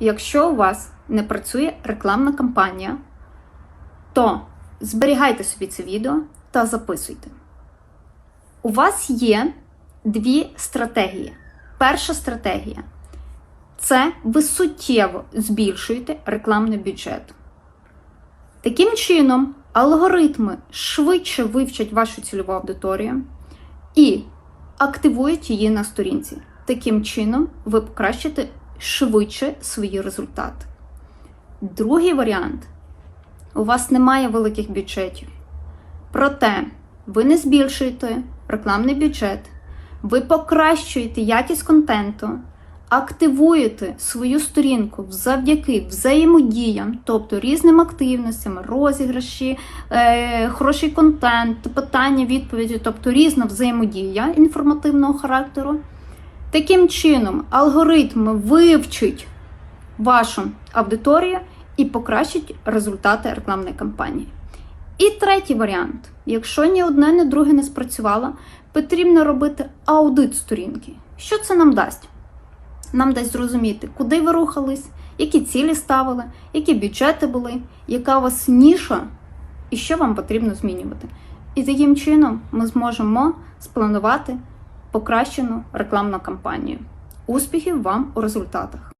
якщо у вас не працює рекламна кампанія, то зберігайте собі це відео та записуйте. У вас є дві стратегії. Перша стратегія це ви суттєво збільшуєте рекламний бюджет. Таким чином, алгоритми швидше вивчать вашу цільову аудиторію і активують її на сторінці. Таким чином, ви покращите швидше свої результати. Другий варіант у вас немає великих бюджетів. Проте ви не збільшуєте рекламний бюджет, ви покращуєте якість контенту, активуєте свою сторінку завдяки взаємодіям, тобто різним активностям, розіграші, е, хороший контент, питання, відповіді, тобто різна взаємодія інформативного характеру. Таким чином, алгоритми вивчать вашу аудиторію і покращать результати рекламної кампанії. І третій варіант: якщо ні одне, ні друге не спрацювало, потрібно робити аудит сторінки. Що це нам дасть? Нам дасть зрозуміти, куди ви рухались, які цілі ставили, які бюджети були, яка у вас ніша і що вам потрібно змінювати. І таким чином ми зможемо спланувати покращену рекламну кампанію. Успіхів вам у результатах!